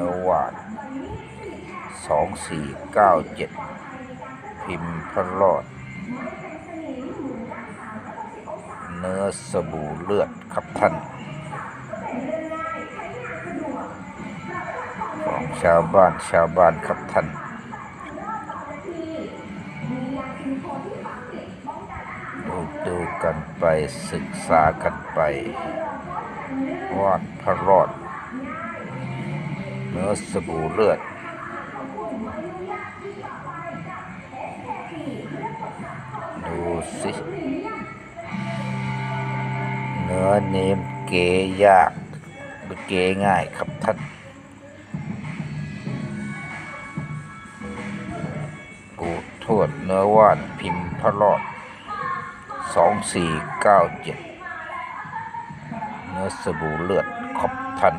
นื้อหวานสองสี่เก้าเจ็ดพิมพ์พระรอด เนื้อสบู่เลือดครับท่าน ของชาวบ้านชาวบ้านครับท่านดูดูกันไปศึกษากันไปวาดพระรอด อสบู่เลือด ดูสิ เนื้อเนมเกยากเกง่ายครับท่านปูทวดเนื้อว่านพิมพ์พระรอดสองสี่เก้าเจ็ดเนื้อสบู่เลือดขอบท่าน